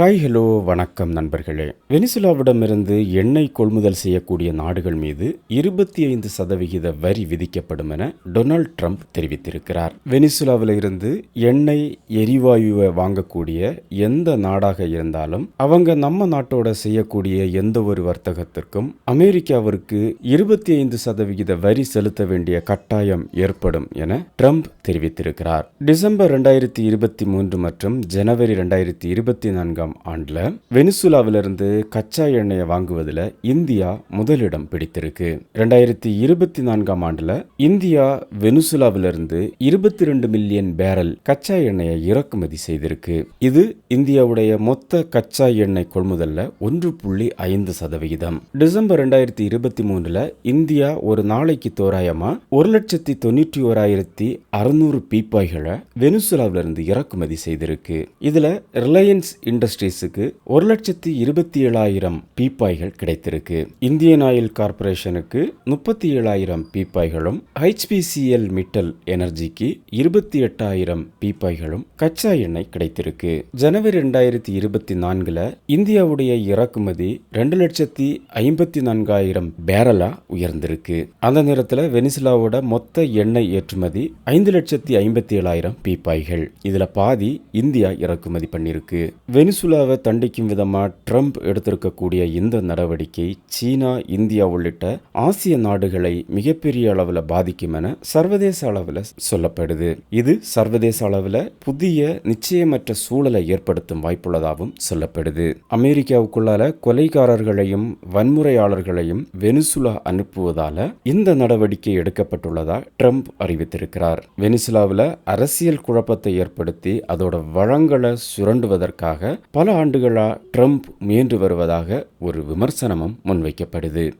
Hi hello வணக்கம் நண்பர்களே. வெனிசுலாவிடமிருந்து எண்ணெய் கொள்முதல் செய்யக்கூடிய நாடுகள் மீது இருபத்தி ஐந்து சதவிகித வரி விதிக்கப்படும் என டொனால்ட் ட்ரம்ப் தெரிவித்திருக்கிறார். வெனிசுலாவில் இருந்து எண்ணெய் எரிவாயுவை வாங்கக்கூடிய எந்த நாடாக இருந்தாலும் அவங்க நம்ம நாட்டோட செய்யக்கூடிய எந்த ஒரு வர்த்தகத்திற்கும் அமெரிக்காவிற்கு இருபத்தி ஐந்து சதவிகித வரி செலுத்த வேண்டிய கட்டாயம் ஏற்படும் என ட்ரம்ப் தெரிவித்திருக்கிறார். டிசம்பர் ரெண்டாயிரத்தி இருபத்தி மூன்று மற்றும் ஜனவரி ரெண்டாயிரத்தி இருபத்தி நான்காம் ஆண்டுல வெனிசுலாவிலிருந்து கச்சா எண்ணெயை வாங்குவதில் இந்தியா முதலிடம் பிடித்திருக்கு. ரெண்டாயிரத்தி இருபத்தி நான்காம் ஆண்டுல இந்தியா வெனிசுலாவிலிருந்து இருபத்தி ரெண்டு மில்லியன் பேரல் கச்சா எண்ணெயை இறக்குமதி செய்திருக்கு. இது இந்தியாவுடைய மொத்த கச்சா எண்ணெய் கொள்முதல்ல ஒன்று புள்ளி ஐந்து சதவிகிதம். டிசம்பர் ரெண்டாயிரத்தி இருபத்தி மூணுல இந்தியா ஒரு நாளைக்கு தோராயமா ஒரு லட்சத்தி தொண்ணூற்றி ஓராயிரத்தி அறுநூறு பீப்பாய்களை வெனிசுலாவிலிருந்து இறக்குமதி செய்திருக்கு. இதுல ரிலையன்ஸ் இண்டஸ்ட்ரி இண்டஸ்ட்ரீஸுக்கு ஒரு லட்சத்தி இருபத்தி ஏழாயிரம் பீப்பாய்கள் கிடைத்திருக்கு. இந்தியன் ஆயில் கார்பரேஷனுக்கு முப்பத்தி ஏழாயிரம் பீப்பாய்களும் ஹெச்பிசிஎல் மிட்டல் எனர்ஜிக்கு இருபத்தி எட்டாயிரம் பீப்பாய்களும் கச்சா எண்ணெய் கிடைத்திருக்கு. ஜனவரி ரெண்டாயிரத்தி இருபத்தி நான்குல இந்தியாவுடைய இறக்குமதி ரெண்டு லட்சத்தி ஐம்பத்தி நான்காயிரம் பேரலா உயர்ந்திருக்கு. அந்த நேரத்தில் வெனிசுலாவோட மொத்த எண்ணெய் ஏற்றுமதி ஐந்து லட்சத்தி ஐம்பத்தி ஏழாயிரம் பீப்பாய்கள். இதுல பாதி இந்தியா இறக்குமதி பண்ணிருக்கு. வெனிசுலாவை தண்டிக்கும் விதமாக ட்ரம்ப் எடுத்திருக்கக்கூடிய இந்த நடவடிக்கை சீனா இந்தியா உள்ளிட்ட ஆசிய நாடுகளை மிகப்பெரிய அளவில் பாதிக்கும் என சர்வதேச அளவில் சொல்லப்படுது. இது சர்வதேச அளவில் புதிய நிச்சயமற்ற சூழலை ஏற்படுத்தும் வாய்ப்புள்ளதாகவும் சொல்லப்படுது. அமெரிக்காவுக்குள்ளால கொலைகாரர்களையும் வன்முறையாளர்களையும் வெனிசுலா அனுப்புவதால இந்த நடவடிக்கை எடுக்கப்பட்டுள்ளதா ட்ரம்ப் அறிவித்திருக்கிறார். வெனிசுலாவில் அரசியல் குழப்பத்தை ஏற்படுத்தி அதோட வளங்களை சுரண்டுவதற்காக பல ஆண்டுகளாக ட்ரம்ப் முயன்று வருவதாக ஒரு விமர்சனமும் முன்வைக்கப்படுது.